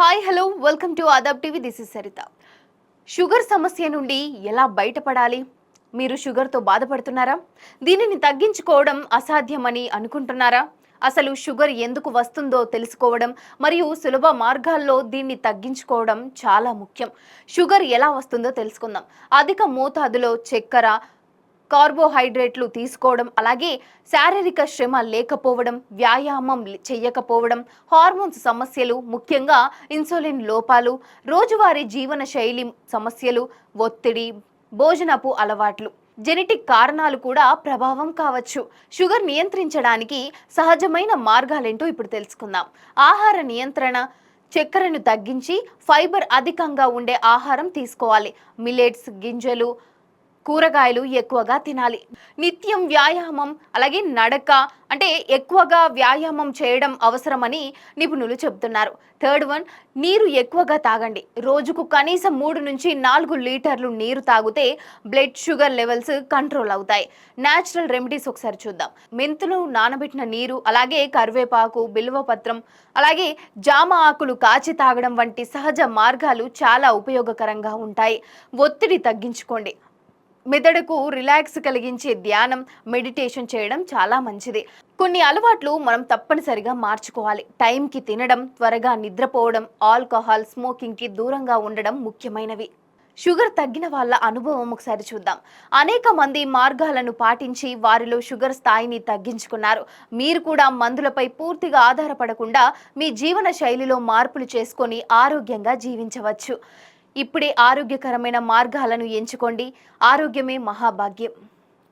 Hi hello welcome to Adaab TV this is Saritha sugar సమస్య నుండి ఎలా బయటపడాలి? మీరు షుగర్తో బాధపడుతున్నారా? దీనిని తగ్గించుకోవడం అసాధ్యమని అనుకుంటున్నారా? అసలు షుగర్ ఎందుకు వస్తుందో తెలుసుకోవడం మరియు సులభ మార్గాల్లో దీన్ని తగ్గించుకోవడం చాలా ముఖ్యం. షుగర్ ఎలా వస్తుందో తెలుసుకుందాం. అధిక మోతాదులో చక్కెర కార్బోహైడ్రేట్లు తీసుకోవడం అలాగే శారీరక శ్రమ లేకపోవడం వ్యాయామం చేయకపోవడం హార్మోన్స్ సమస్యలు ముఖ్యంగా ఇన్సులిన్ లోపాలు రోజువారీ జీవన శైలి సమస్యలు ఒత్తిడి భోజనపు అలవాట్లు. జెనెటిక్ కారణాలు కూడా ప్రభావం కావచ్చు. షుగర్ నియంత్రించడానికి సహజమైన మార్గాలేంటో ఇప్పుడు తెలుసుకుందాం. ఆహార నియంత్రణ చక్కెరను తగ్గించి ఫైబర్ అధికంగా ఉండే ఆహారం తీసుకోవాలి. మిలెట్స్ గింజలు కూరగాయలు ఎక్కువగా తినాలి. నిత్యం వ్యాయామం అలాగే నడక అంటే ఎక్కువగా వ్యాయామం చేయడం అవసరమని నిపుణులు చెబుతున్నారు. థర్డ్ వన్ నీరు ఎక్కువగా తాగండి. రోజుకు కనీసం మూడు నుంచి నాలుగు లీటర్లు నీరు తాగితే బ్లడ్ షుగర్ లెవెల్స్ కంట్రోల్ అవుతాయి. న్యాచురల్ రెమెడీస్ ఒకసారి చూద్దాం. మెంతులు నానబెట్టిన నీరు అలాగే కరివేపాకు బిల్వపత్రం అలాగే జామ ఆకులు కాచి తాగడం వంటి సహజ మార్గాలు చాలా ఉపయోగకరంగా ఉంటాయి. ఒత్తిడి తగ్గించుకోండి. మెదడుకు రిలాక్స్ కలిగించే ధ్యానం మెడిటేషన్ చేయడం చాలా మంచిది. కొన్ని అలవాట్లు మనం తప్పనిసరిగా మార్చుకోవాలి. టైంకి తినడం త్వరగా నిద్రపోవడం ఆల్కహాల్ స్మోకింగ్కి దూరంగా ఉండడం ముఖ్యమైనవి. షుగర్ తగ్గిన వాళ్ళ అనుభవం ఒకసారి చూద్దాం. అనేక మంది మార్గాలను పాటించి వారిలో షుగర్ స్థాయిని తగ్గించుకున్నారు. మీరు కూడా మందులపై పూర్తిగా ఆధారపడకుండా మీ జీవన శైలిలో మార్పులు చేసుకొని ఆరోగ్యంగా జీవించవచ్చు. ఇప్పుడే ఆరోగ్యకరమైన మార్గాలను ఎంచుకోండి. ఆరోగ్యమే మహాభాగ్యం.